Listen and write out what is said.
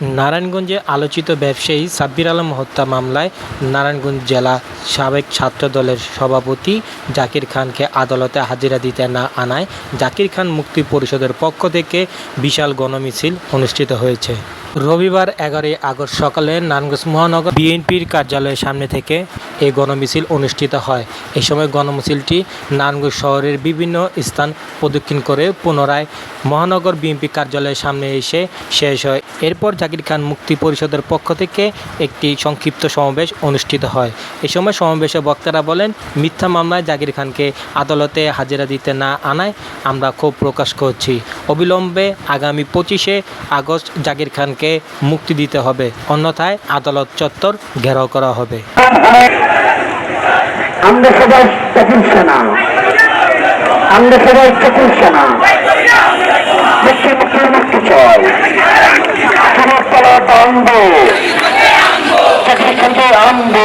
নারায়ণগঞ্জে আলোচিত ব্যবসায়ী সাব্বির আলম হত্যা মামলায় নারায়ণগঞ্জ জেলা সাবেক ছাত্র দলের সভাপতি জাকির খানকে আদালতে হাজিরা দিতে না আনায় জাকির খান মুক্তি পরিষদের পক্ষ থেকে বিশাল গণমিছিল অনুষ্ঠিত হয়েছে। রবিবার এগারোই আগস্ট সকালে নারায়ণগঞ্জ মহানগর বিএনপির কার্যালয়ের সামনে থেকে এই গণমিছিল অনুষ্ঠিত হয়। এই সময় গণমিছিলটি নারায়ণগঞ্জ শহরের বিভিন্ন স্থান প্রদক্ষিণ করে পুনরায় মহানগর বিএনপি কার্যালয়ের সামনে এসে শেষ হয়। এরপর জাকির খান মুক্তি পরিষদের পক্ষ থেকে একটি সংক্ষিপ্ত সমাবেশ অনুষ্ঠিত হয়। এই সময় সমাবেশে বক্তারা বলেন, মিথ্যা মামলায় জাকির খানকে আদালতে হাজিরা দিতে না আনায় আমরা ক্ষোভ প্রকাশ করছি। অবিলম্বে আগামী পঁচিশে আগস্ট জাকির খানকে মুক্তি দিতে হবে। অন্যথায় আদালত চত্বর ঘেরাও করা হবে। আমরা সবাই চতুর সেনা। আমরা সবাই চতুর সেনা। মুক্তি মুক্তি মুক্তি চাই। তোমার তলা আনব আনব